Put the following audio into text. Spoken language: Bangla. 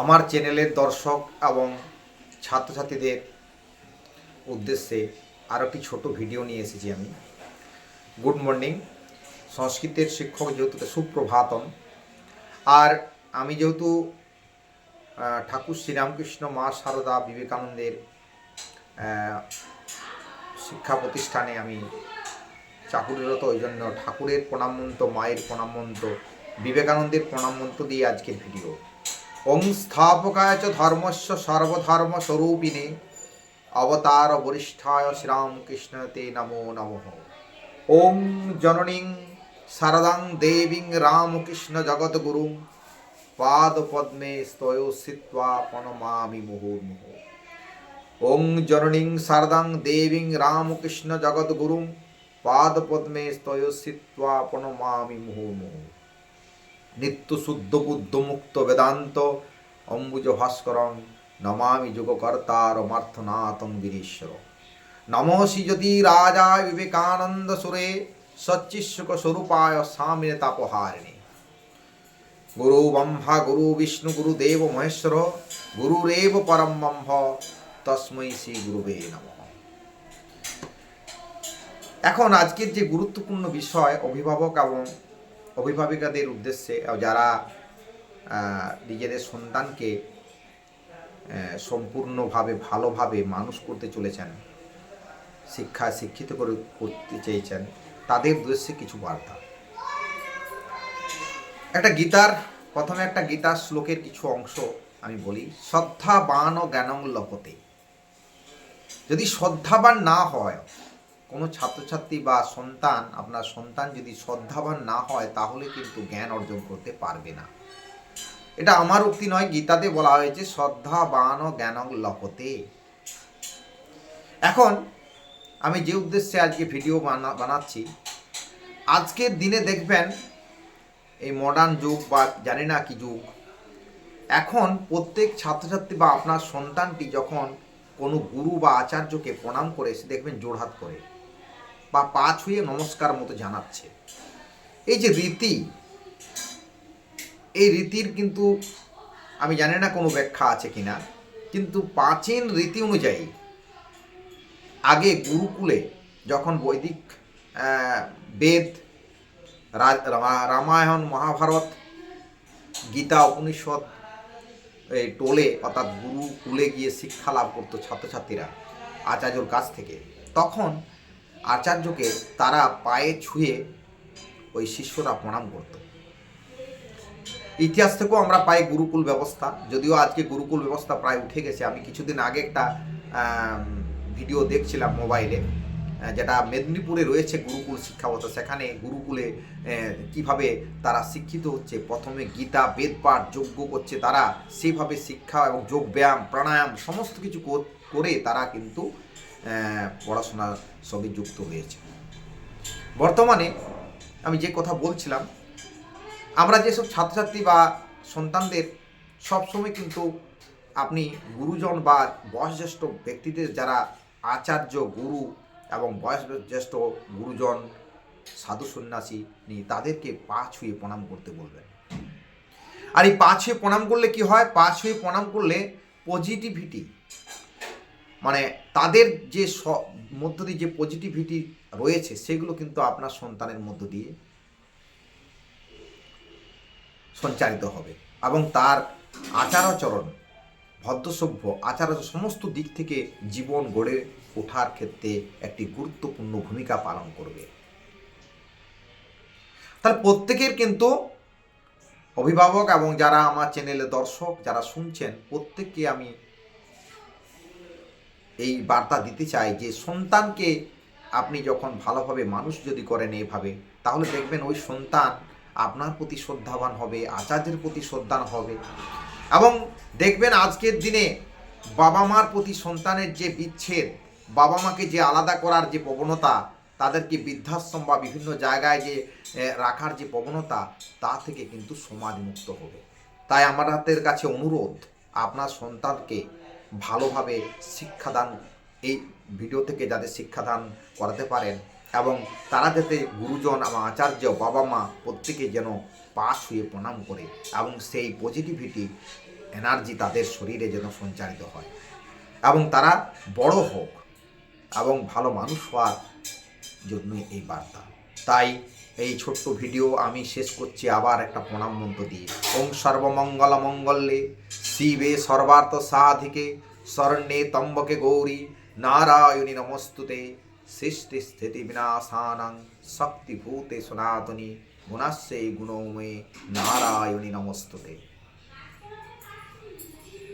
আমার চ্যানেলের দর্শক এবং ছাত্রছাত্রীদের উদ্দেশ্যে আরও একটি ছোট ভিডিও নিয়ে এসেছি আমি। Good morning. সংস্কৃতের শিক্ষক যেহেতু সুপ্রভাতম। আর আমি যেহেতু ঠাকুর শ্রীরামকৃষ্ণ মা সারদা বিবেকানন্দের শিক্ষা প্রতিষ্ঠানে আমি চাকুরিরত, ওই জন্য ঠাকুরের প্রণামন্ত মায়ের প্রণামন্ত বিবেকানন্দের প্রণামন্ত দিয়ে আজকের ভিডিও। ওং স্থাপকায় চ ধর্মস্য সর্বধর্ম স্বরূপিণে অবতার বরিষ্ঠায় শ্রীরামকৃষ্ণ তে নমো নমঃ। ওং জননীং শারদাং দেবীং রামকৃষ্ণ জগদ্গুরুং। পাদ পদ্মে স্তয় স্থিত্বা প্রণমামি মুহুর্মুহু। ওং জননীং শারদাং দেবীং রামকৃষ্ণ জগদ্গুরুং। পাদ পদ্মে স্তয় স্থিত্বা প্রণমামি মুহুর্মুহু। নিত্য শুদ্ধ বুদ্ধ মুক্ত বেদান্ত, অম্বুজ ভাস্করং নমামি যুগকর্তার মার্থনাথং গিরীশ্বর। নমসি যদি রাজা বিবেকানন্দ সুরে সচ্চিশুক স্বরূপায় স্বামীনে তাপহারিণী। গুরু ব্রহ্মা, গুরু বিষ্ণু, গুরু দেব মহেশ্বর, গুরুরেব পরম ব্রহ্ম, তস্মৈ শ্রী গুরুবে নমঃ। এখন আজকের যে গুরুত্বপূর্ণ বিষয়, অভিভাবক এবং অভিভাবিকাদের উদ্দেশ্যে যারা নিজেদের সন্তানকে সম্পূর্ণভাবে, ভালোভাবে মানুষ করতে চলেছেন, শিক্ষা শিক্ষিত করে করতে চেয়েছেন, তাদের উদ্দেশ্যে কিছু বার্তা। একটা গীতার, প্রথমে একটা গীতার শ্লোকের কিছু অংশ আমি বলি শ্রদ্ধাবান ও জ্ঞানং লপতে। যদি শ্রদ্ধাবান না হয় কোনো ছাত্রছাত্রী বা সন্তান, আপনার সন্তান যদি শ্রদ্ধাবান না হয়, তাহলে কিন্তু জ্ঞান অর্জন করতে পারবে না। এটা আমার উক্তি নয়, গীতাতে বলা হয়েছে, শ্রদ্ধাবান ও জ্ঞানং লপতে এখন, আমি যে উদ্দেশ্যে আজকে ভিডিও বানা- বানাচ্ছি, আজকের দিনে দেখবেন, এই মডার্ন যুগ বা জানি না কি যুগ, এখন প্রত্যেক ছাত্রছাত্রী বা আপনার সন্তানটি যখন কোনো গুরু বা আচার্যকে প্রণাম করে, সে দেখবেন জোড়হাত করে। বা পা ছুঁয়ে নমস্কার মতো জানাচ্ছে। এই যে রীতি, এই রীতির কিন্তু আমি জানি না কোনো ব্যাখ্যা আছে কি না কিন্তু প্রাচীন রীতি অনুযায়ী আগে গুরুকুলে যখন বৈদিক বেদ রামায়ণ, মহাভারত, গীতা, উপনিষদ, এই টোলে অর্থাৎ গুরুকুলে গিয়ে শিক্ষা লাভ করতো ছাত্রছাত্রীরা আচার্যর কাছ থেকে, তখন আচার্যকে তারা পায়ে ছুঁয়ে ওই শিষ্যরা প্রণাম করতো। ইতিহাস থেকেও আমরা পাই গুরুকুল ব্যবস্থা। যদিও আজকে গুরুকুল ব্যবস্থা প্রায় উঠে গেছে। আমি কিছুদিন আগে একটা ভিডিও দেখছিলাম মোবাইলে যেটা মেদিনীপুরে রয়েছে গুরুকুল শিক্ষাবতা। সেখানে গুরুকুলে কীভাবে তারা শিক্ষিত হচ্ছে, প্রথমে গীতা বেদপাঠ যোগ্য করছে তারা সেইভাবে শিক্ষা এবং যোগ ব্যায়াম, প্রাণায়াম, সমস্ত কিছু করে তারা কিন্তু পড়াশোনার সঙ্গে যুক্ত হয়েছে। বর্তমানে আমি যে কথা বলছিলাম, আমরা যেসব ছাত্রছাত্রী বা সন্তানদের সবসময় কিন্তু আপনি গুরুজন বা বয়োজ্যেষ্ঠ ব্যক্তিদের যারা আচার্য, গুরু এবং বয়োজ্যেষ্ঠ গুরুজন, সাধু সন্ন্যাসী নিয়ে তাদেরকে পা ছুঁয়ে প্রণাম করতে বলবেন। আর এই পা ছুঁয়ে প্রণাম করলে কি হয়? পা ছুঁয়ে প্রণাম করলে পজিটিভিটি মানে তাদের যে স- মধ্য দিয়ে যে পজিটিভিটি রয়েছে, সেগুলো কিন্তু আপনার সন্তানের মধ্য দিয়ে সঞ্চারিত হবে। এবং তার আচারাচরণ, ভদ্রসভ্য আচার সমস্ত দিক থেকে জীবন গড়ে ওঠার ক্ষেত্রে একটি গুরুত্বপূর্ণ ভূমিকা পালন করবে। তাহলে প্রত্যেকের কিন্তু অভিভাবক এবং যারা আমার চ্যানেলে দর্শক, যারা শুনছেন, প্রত্যেককে আমি এই বার্তা দিতে চাই যে সন্তানকে আপনি যখন ভালোভাবে মানুষ যদি করেন এইভাবে তাহলে দেখবেন ওই সন্তান আপনার প্রতি শ্রদ্ধাবান হবে, আচার্যের প্রতি শ্রদ্ধান হবে। এবং দেখবেন আজকের দিনে বাবা মার প্রতি সন্তানের যে বিচ্ছেদ বাবা মাকে যে আলাদা করার যে প্রবণতা, তাদেরকে বৃদ্ধাশ্রম বা বিভিন্ন জায়গায় যে রাখার যে প্রবণতা, তা থেকে কিন্তু সমাজ মুক্ত হবে। তাই আমাদের কাছে অনুরোধ, আপনার সন্তানকে ভালোভাবে শিক্ষাদান এই ভিডিও থেকে যাদের শিক্ষাদান করাতে পারেন এবং তারা যাতে গুরুজন এবং আচার্য, বাবা মা প্রত্যেকে যেন পা ছুঁয়ে প্রণাম করে এবং সেই পজিটিভিটি এনার্জি তাদের শরীরে যেন সঞ্চারিত হয়। এবং তারা বড় হোক এবং ভালো মানুষ হওয়ার জন্যই এই বার্তা। তাই এই ছোট্ট ভিডিও আমি শেষ করছি আবার একটা প্রণাম মন্ত্র দিয়ে। ওং সর্বমঙ্গল মঙ্গলে শিবে সর্বার্থ সাধিকে, স্বর্ণে তম্বকে গৌরী, নারায়ণী নমস্তুতে। সৃষ্টি স্থিতি বিনাশানাং শক্তিভূতে সনাতনী গুণাস্যে গুণময়ে, নারায়ণী নমস্তুতে।